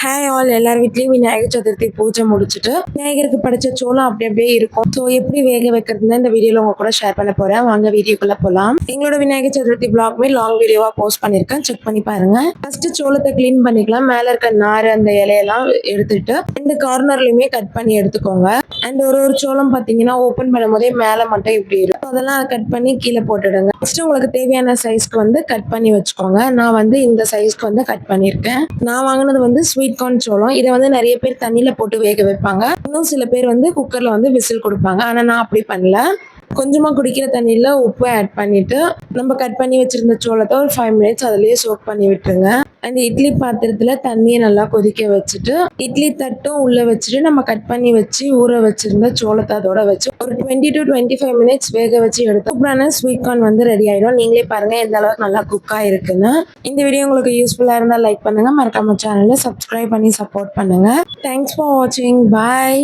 Hi all எல்லார் வீட்லேயும் விநாயகர் சதுர்த்தி பூஜை முடிச்சுட்டு விநாயகருக்கு படைச்ச சோளம் அப்படி அப்படியே இருக்கும். ஸோ எப்படி வேக வைக்கிறதுனா இந்த வீடியோவில் உங்க கூட ஷேர் பண்ண போறேன். வாங்க வீடியோக்குள்ள போகலாம் எங்களோட விநாயகர் சதுர்த்தி பிளாக்மே லாங் வீடியோவா போஸ்ட் பண்ணியிருக்கேன் செக் பண்ணி பாருங்க. ஃபர்ஸ்ட் சோளத்தை க்ளீன் பண்ணிக்கலாம். மேலே இருக்க நார் அந்த இலையெல்லாம் எடுத்துட்டு ரெண்டு கார்னர்லையுமே கட் பண்ணி எடுத்துக்கோங்க. அண்ட் ஒரு ஒரு சோளம் பார்த்தீங்கன்னா ஓப்பன் பண்ணும் போதே மேலே மட்டும் இப்படி இருக்கும் அதெல்லாம் கட் பண்ணி கீழே போட்டுடுங்க. நெக்ஸ்ட் உங்களுக்கு தேவையான சைஸ்க்கு வந்து கட் பண்ணி வச்சுக்கோங்க. நான் வந்து இந்த சைஸ்க்கு வந்து கட் பண்ணியிருக்கேன். நான் வாங்கினது வந்து ஸ்வீட் கார்ன் சோளம். இதை வந்து நிறைய பேர் தண்ணியில போட்டு வேக வைப்பாங்க. இன்னும் சில பேர் வந்து குக்கர்ல வந்து விசில் கொடுப்பாங்க. ஆனா நான் அப்படி பண்ணல. கொஞ்சமாக குடிக்கிற தண்ணியில் உப்பு ஆட் பண்ணிவிட்டு நம்ம கட் பண்ணி வச்சுருந்த சோளத்தை ஒரு ஃபைவ் மினிட்ஸ் அதுலேயே சோக் பண்ணி விட்டுருங்க. அந்த இட்லி பாத்திரத்தில் தண்ணியை நல்லா கொதிக்க வச்சுட்டு இட்லி தட்டும் உள்ளே வச்சுட்டு நம்ம கட் பண்ணி வச்சு ஊற வச்சுருந்த சோளத்தை அதோட வச்சு ஒரு twenty to twenty five minutes வேக வச்சு எடுத்து சூப்பரான ஸ்வீட் கார்ன் வந்து ரெடி ஆகிடும் நீங்களே பாருங்கள் எந்த அளவுக்கு நல்லா குக் ஆகிருக்குன்னு இந்த வீடியோ உங்களுக்கு யூஸ்ஃபுல்லாக இருந்தால் லைக் பண்ணுங்கள் மறக்காம சேனலை சப்ஸ்கிரைப் பண்ணி சப்போர்ட் பண்ணுங்கள் தேங்க்ஸ் ஃபார் வாட்சிங் பாய்